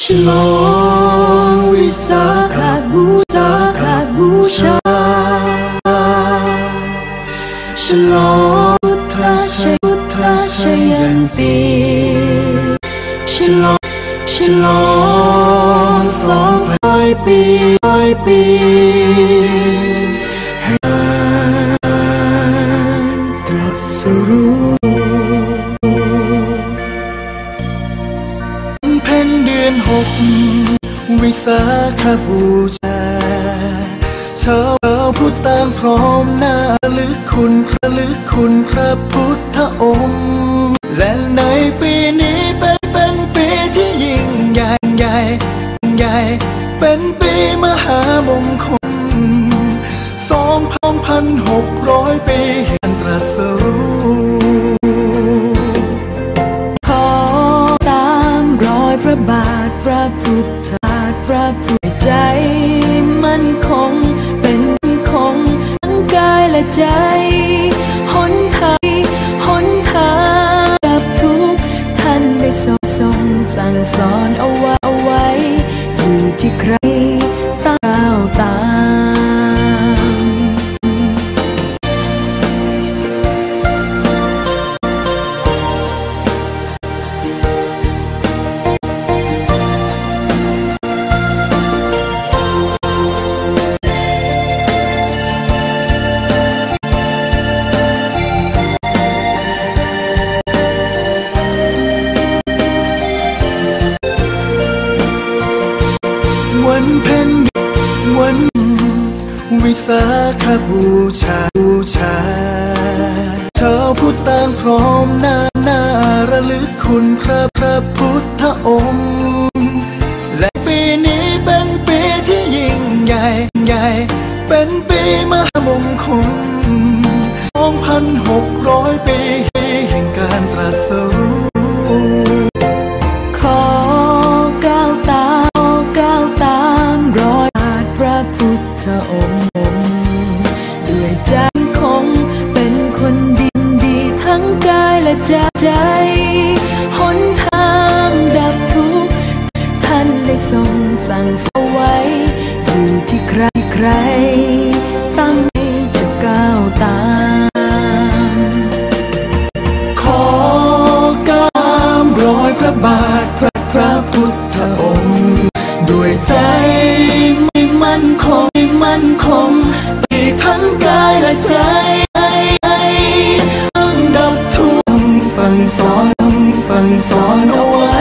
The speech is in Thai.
ฉลองวิสาขบูชาขบูชาฉลองพุทธชัยพุทธชัยยันปีฉลองฉลองสองร้อยปีร้อยปีแห่งตรัสรู้ อนหกวิสาขบูชาชาวเราพูดตามพร้อมหน้าลึกคุณพระลึกคุณพระพุทธองค์ และในปีนี้เป็นเป็นปีที่ยิ่งใหญ่ใหญ่ใหญ่ เป็นปีมหามงคลสองพันหกร้อยปี ผู้ใจมันคง เป็นคงทั้งกายและใจหนทางหนทางรับทุกท่านได้ทรงทรงสั่งสอนเอาไว้เอาไว้อยู่ที่ใคร วันเพ็ญวันวิสาขบูชาบูชาชาวพุทธต่างพร้อมหน้าหน้าระลึกคุณพระพระพุทธองค์ และปีนี้เป็นปีที่ยิ่งใหญ่ใหญ่ เป็นปีมหามงคล 2,600 ปีแห่งการตรัสรู้ ธองค์ด้วยใจคงเป็นคนดีดีทั้งกายและใจหนทางดับทุกข์ท่านได้ทรงสั่งสอนไว้อยู่ที่ใครใครตั้งใจจะก้าวตามขอก้ามรอยพระบาทพระพระพุทธ ดีทั้งกายและใจต้องดับทุกข์สั่งสอนสั่งสอนเอาไว้